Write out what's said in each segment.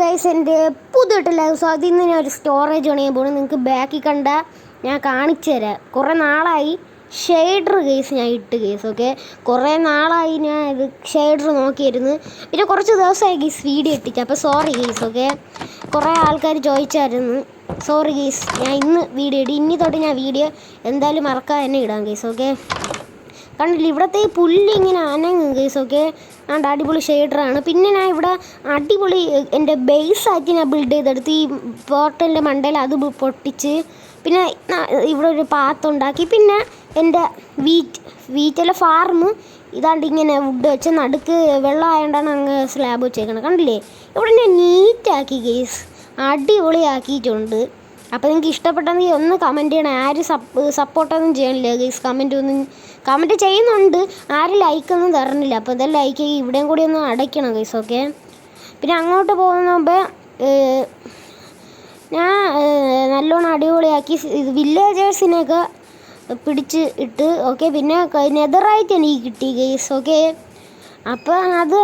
Guys എന്റെ പുതിയിട്ട് live അതിൽ നിന്ന് ഞാൻ ഒരു സ്റ്റോറേജ് പണിയാൻ പോകുന്നത് നിങ്ങൾക്ക് ബാക്കിൽ കണ്ട ഞാൻ കാണിച്ചു തരാം. കുറേ നാളായി ഷെയ്ഡർ കേസ് ഞാൻ ഇട്ട് കേസ് ഓക്കെ കുറേ നാളായി ഞാൻ ഇത് ഷെയ്ഡർ നോക്കിയിരുന്നു. പിന്നെ കുറച്ച് ദിവസമായി ഗീസ് വീഡിയോ ഇട്ടിച്ച് അപ്പോൾ സോറി ഗീസ് ഓക്കെ കുറേ ആൾക്കാർ ചോദിച്ചായിരുന്നു. സോറി ഗീസ് ഞാൻ ഇന്ന് വീഡിയോ ഇടും. ഇനി തൊട്ട് ഞാൻ വീഡിയോ എന്തായാലും മറക്കാതെ തന്നെ ഇടാം ഗീസ് ഓക്കെ കണ്ടില്ല ഇവിടുത്തെ ഈ പുല്ല് ഇങ്ങനെ അനങ്ങും കേസ് ഒക്കെ ആണ്ട് അടിപൊളി ഷെയ്ഡറാണ് പിന്നെ ഞാൻ ഇവിടെ അടിപൊളി എന്റെ ബേസ് ആയിട്ട് ഞാൻ ബിൽഡ് ചെയ്തെടുത്ത് ഈ പോർട്ടലിന്റെ മണ്ടയിൽ അത് പൊട്ടിച്ച് പിന്നെ ഇവിടെ ഒരു പാത്തുണ്ടാക്കി പിന്നെ എന്റെ വീറ്റ് വീറ്റിലെ ഫാർമ് ഇതാണ്ട് ഇങ്ങനെ വുഡ് വെച്ച് നടുക്ക് വെള്ളം ആയതുകൊണ്ടാണ് അങ്ങ് സ്ലാബ് വെച്ചേക്കണത്. കണ്ടില്ലേ? ഇവിടെ ഞാൻ നീറ്റാക്കി കേസ് അടിപൊളിയാക്കിയിട്ടുണ്ട്. അപ്പോൾ നിങ്ങൾക്ക് ഇഷ്ടപ്പെട്ടെങ്കിൽ ഒന്ന് കമന്റ് ചെയ്യണം. ആരും സപ്പ് സപ്പോർട്ടൊന്നും ചെയ്യണില്ല. ഗൈസ് കമന്റ് ഒന്നും കമന്റ് ചെയ്യുന്നുണ്ട്. ആരും ലൈക്കൊന്നും തരണില്ല. അപ്പോൾ ഇതെല്ലാം ലൈക്ക് ഇവിടെയും കൂടി ഒന്ന് അടയ്ക്കണം ഗൈസ് ഓക്കെ പിന്നെ അങ്ങോട്ട് പോകുന്ന മുമ്പ് ഞാൻ നല്ലോണം അടിപൊളിയാക്കി വില്ലേജേഴ്സിനെയൊക്കെ പിടിച്ച് ഇട്ട് ഓക്കെ പിന്നെ നെതറായിട്ട് എനിക്ക് കിട്ടി ഗൈസ് ഓക്കെ അപ്പോൾ അത്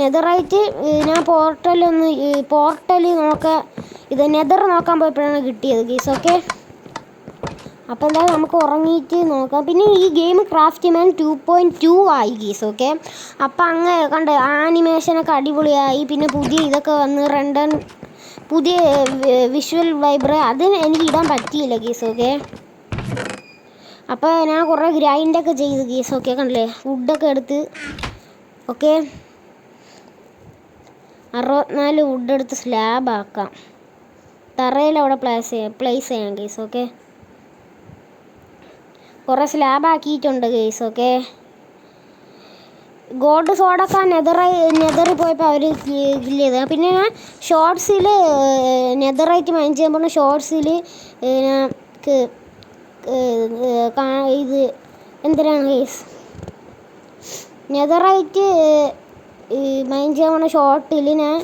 നെതറായിട്ട് ഞാൻ പോർട്ടലൊന്ന് പോർട്ടൽ നോക്കാൻ ഇത് നെതർ നോക്കാൻ പോയപ്പോഴാണ് കിട്ടിയത് ഗീസ് ഓക്കെ അപ്പോൾ എന്തായാലും നമുക്ക് ഉറങ്ങിയിട്ട് നോക്കാം. പിന്നെ ഈ game craft man two point two ആയി ഗീസ് ഓക്കെ അപ്പോൾ അങ്ങ് കണ്ട് ആനിമേഷനൊക്കെ അടിപൊളിയായി. പിന്നെ പുതിയ ഇതൊക്കെ വന്ന് രണ്ടൻ പുതിയ വിഷ്വൽ വൈബ്ര അതിന് എനിക്ക് ഇടാൻ പറ്റിയില്ല ഗീസ് ഓക്കെ അപ്പോൾ ഞാൻ കുറേ ഗ്രൈൻഡൊക്കെ ചെയ്ത് ഗീസ് ഓക്കെ കണ്ടില്ലേ? ഫുഡൊക്കെ എടുത്ത് ഓക്കെ അറുപത്തിനാല് വുഡ് എടുത്ത് സ്ലാബ് ആക്കാം. തറയിൽ അവിടെ പ്ലേസ് ചെയ്യാം പ്ലേസ് ചെയ്യാം കേസ് ഓക്കെ കുറേ സ്ലാബ് ആക്കിയിട്ടുണ്ട് കേസ് ഓക്കെ ഗോൾഡ് സോഡൊക്കെ നെതറായി നെതറിൽ പോയപ്പോൾ അവർ കില്ല് ചെയ്ത്. പിന്നെ ഞാൻ ഷോർട്സിൽ നെതറായിട്ട് മൈൻഡ് ചെയ്യാൻ പോകുന്ന ഷോർട്സിൽ ഇത് എന്തിനാണ് കേസ് നെതറായിട്ട് മൈൻഡ് ചെയ്യാൻ പോണ ഷോർട്ടിൽ ഞാൻ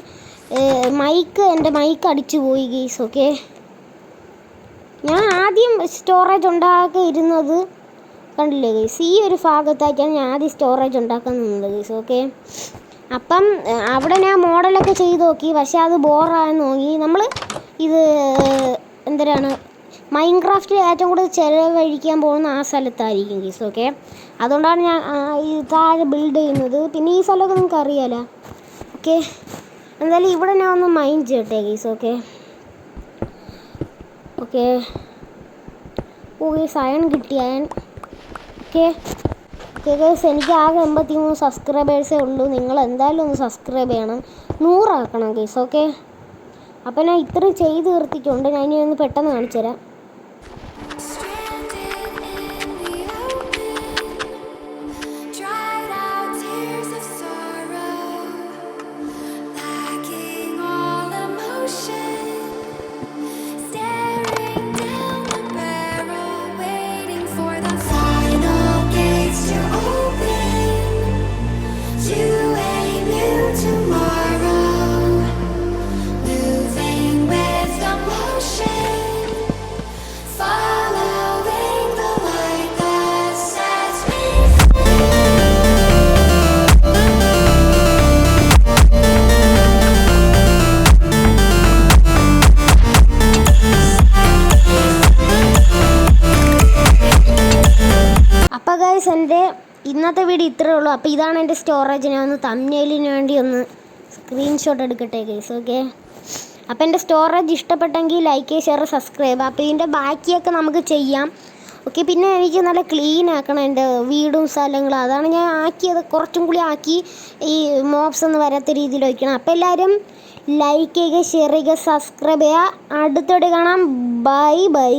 മൈക്ക് എന്റെ മൈക്ക് അടിച്ചു പോയി ഗീസ് ഓക്കെ ഞാൻ ആദ്യം സ്റ്റോറേജ് ഉണ്ടാക്കി ഇരുന്നത് കണ്ടില്ലേ ഗീസ് ഈ ഒരു ഭാഗത്തായിട്ടാണ് ഞാൻ ആദ്യം സ്റ്റോറേജ് ഉണ്ടാക്കാൻ നിന്നത് ഗീസ് ഓക്കെ അപ്പം അവിടെ ഞാൻ മോഡലൊക്കെ ചെയ്ത് നോക്കി പക്ഷേ അത് ബോറായെന്ന് നോക്കി. നമ്മൾ ഇത് എന്തരാണ് മൈൻക്രാഫ്റ്റിൽ ഏറ്റവും കൂടുതൽ ചിലവഴിക്കാൻ പോകുന്ന ആ സ്ഥലത്തായിരിക്കും ഗീസ് ഓക്കെ അതുകൊണ്ടാണ് ഞാൻ ഈ താഴെ ബിൽഡ് ചെയ്യുന്നത്. പിന്നെ ഈ സ്ഥലമൊക്കെ നിങ്ങൾക്ക് അറിയാലോ ഓക്കെ എന്തായാലും ഇവിടെ ഞാൻ ഒന്ന് മൈൻഡ് ചെയ്യട്ടെ guys okay okay oh guys iron കിട്ടി അയൺ ഓക്കെ ഓക്കെ ഗൈസ് എനിക്ക് ആകെ എൺപത്തി മൂന്ന് സബ്സ്ക്രൈബേഴ്സേ ഉള്ളൂ. നിങ്ങൾ എന്തായാലും ഒന്ന് സബ്സ്ക്രൈബ് ചെയ്യണം. നൂറാക്കണം ഗീസ് ഓക്കെ അപ്പോൾ ഞാൻ ഇത്രയും ചെയ്ത് തീർത്തിട്ടുണ്ട്. ഞാൻ ഇനി ഒന്ന് പെട്ടെന്ന് കാണിച്ചു തരാം ഗൈസ് എന്റെ ഇന്നത്തെ വീഡിയോ ഇത്രേ ഉള്ളൂ. അപ്പോൾ ഇതാണ് എന്റെ സ്റ്റോറേജ് ഞാൻ ഒന്ന് തമ്മിലിന് വേണ്ടി ഒന്ന് സ്ക്രീൻഷോട്ട് എടുക്കട്ടെ ഗൈസ് ഓക്കെ അപ്പോൾ എന്റെ സ്റ്റോറേജ് ഇഷ്ടപ്പെട്ടെങ്കിൽ ലൈക്ക് ഷെയർ സബ്സ്ക്രൈബ് അപ്പോൾ ഇതിന്റെ ബാക്കിയൊക്കെ നമുക്ക് ചെയ്യാം. ഓക്കെ പിന്നെ എനിക്ക് നല്ല ക്ലീൻ ആക്കണം എന്റെ വീടും സ്ഥലങ്ങളും. അതാണ് ഞാൻ ആക്കിയത്. കുറച്ചും കൂടി ആക്കി ഈ മോപ്സ് ഒന്നും വരാത്ത രീതിയിൽ വയ്ക്കണം അപ്പോൾ എല്ലാവരും ലൈക്ക് ചെയ്യുക ഷെയർ ചെയ്യുക സബ്സ്ക്രൈബ് ചെയ്യുക. അടുത്തോടെ കാണാം. Bye bye